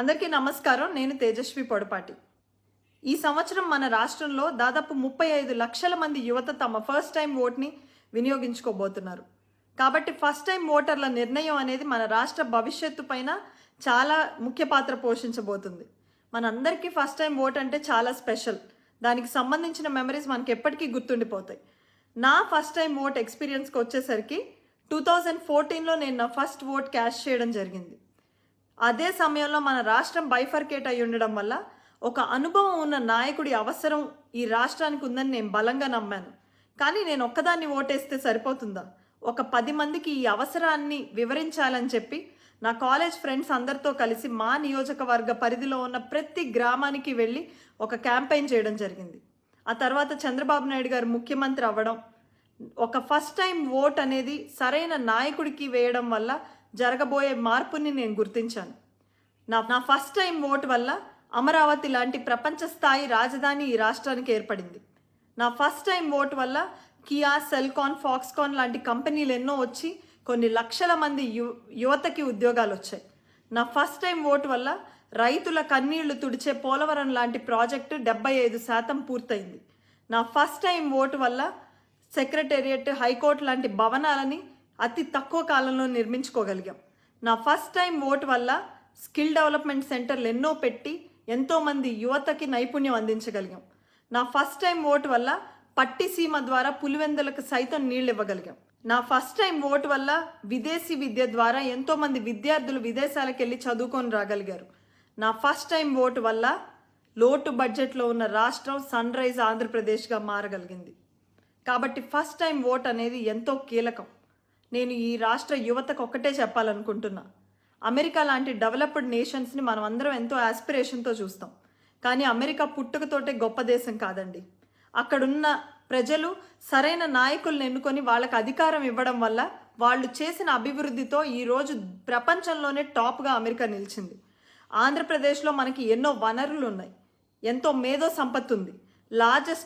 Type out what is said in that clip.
అందరికీ నమస్కారం. నేను తేజస్వి పొడపాటి. ఈ సంవత్సరం మన రాష్ట్రంలో దాదాపు ముప్పై ఐదు లక్షల మంది యువత తమ ఫస్ట్ టైం ఓట్ని వినియోగించుకోబోతున్నారు. కాబట్టి ఫస్ట్ టైం ఓటర్ల నిర్ణయం అనేది మన రాష్ట్ర భవిష్యత్తు పైన చాలా ముఖ్య పాత్ర పోషించబోతుంది. మనందరికీ ఫస్ట్ టైం ఓట్ అంటే చాలా స్పెషల్ దానికి సంబంధించిన మెమరీస్ మనకి ఎప్పటికీ గుర్తుండిపోతాయి. నా ఫస్ట్ టైం ఓట్ ఎక్స్పీరియన్స్కి వచ్చేసరికి టూ థౌజండ్ ఫోర్టీన్లో నేను నా ఫస్ట్ ఓట్ క్యాష్ చేయడం జరిగింది. అదే సమయంలో మన రాష్ట్రం బైఫర్కేట్ అయి ఉండడం వల్ల ఒక అనుభవం ఉన్న నాయకుడి అవసరం ఈ రాష్ట్రానికి ఉందని నేను బలంగా నమ్మాను. కానీ నేను ఒక్కదాన్ని ఓటేస్తే సరిపోతుందా? ఒక పది మందికి ఈ అవసరాన్ని వివరించాలని చెప్పి నా కాలేజ్ ఫ్రెండ్స్ అందరితో కలిసి మా నియోజకవర్గ పరిధిలో ఉన్న ప్రతి గ్రామానికి వెళ్ళి ఒక క్యాంపెయిన్ చేయడం జరిగింది. ఆ తర్వాత చంద్రబాబు నాయుడు గారు ముఖ్యమంత్రి అవ్వడం ఒక ఫస్ట్ టైం ఓట్ అనేది సరైన నాయకుడికి వేయడం వల్ల జరగబోయే మార్పుని నేను గుర్తించాను. నా నా ఫస్ట్ టైం ఓట్ వల్ల అమరావతి లాంటి ప్రపంచ స్థాయి రాజధాని ఈ రాష్ట్రానికి ఏర్పడింది. నా ఫస్ట్ టైం ఓట్ వల్ల కియా సెల్కాన్ ఫాక్స్కాన్ లాంటి కంపెనీలు ఎన్నో వచ్చి కొన్ని లక్షల మంది యు యువతకి ఉద్యోగాలు వచ్చాయి. నా ఫస్ట్ టైం ఓటు వల్ల రైతుల కన్నీళ్ళు తుడిచే పోలవరం లాంటి ప్రాజెక్టు డెబ్బై ఐదు శాతం పూర్తయింది. నా ఫస్ట్ టైం ఓటు వల్ల సెక్రటేరియట్ హైకోర్టు లాంటి భవనాలని అతి తక్కువ కాలంలో నిర్మించుకోగలిగాం. నా ఫస్ట్ టైం ఓటు వల్ల స్కిల్ డెవలప్మెంట్ సెంటర్లు ఎన్నో పెట్టి ఎంతోమంది యువతకి నైపుణ్యం అందించగలిగాం. నా ఫస్ట్ టైం ఓటు వల్ల పట్టిసీమ ద్వారా పులివెందులకు సైతం నీళ్ళు ఇవ్వగలిగాం. నా ఫస్ట్ టైం ఓటు వల్ల విదేశీ విద్య ద్వారా ఎంతోమంది విద్యార్థులు విదేశాలకు వెళ్ళి చదువుకొని రాగలిగారు. నా ఫస్ట్ టైం ఓటు వల్ల లోటు బడ్జెట్లో ఉన్న రాష్ట్రం సన్ రైజ్ ఆంధ్రప్రదేశ్గా మారగలిగింది. కాబట్టి ఫస్ట్ టైం ఓట్ అనేది ఎంతో కీలకం. నేను ఈ రాష్ట్ర యువతకు ఒక్కటే చెప్పాలనుకుంటున్నా. అమెరికా లాంటి డెవలప్డ్ నేషన్స్ని మనం అందరం ఎంతో ఆస్పిరేషన్తో చూస్తాం. కానీ అమెరికా పుట్టుకతోటే గొప్ప దేశం కాదండి. అక్కడున్న ప్రజలు సరైన నాయకులను ఎన్నుకొని వాళ్ళకి అధికారం ఇవ్వడం వల్ల వాళ్ళు చేసిన అభివృద్ధితో ఈరోజు ప్రపంచంలోనే టాప్గా అమెరికా నిలిచింది. ఆంధ్రప్రదేశ్లో మనకి ఎన్నో వనరులు ఉన్నాయి ఎంతో మేధో సంపత్తి ఉంది లార్జెస్ట్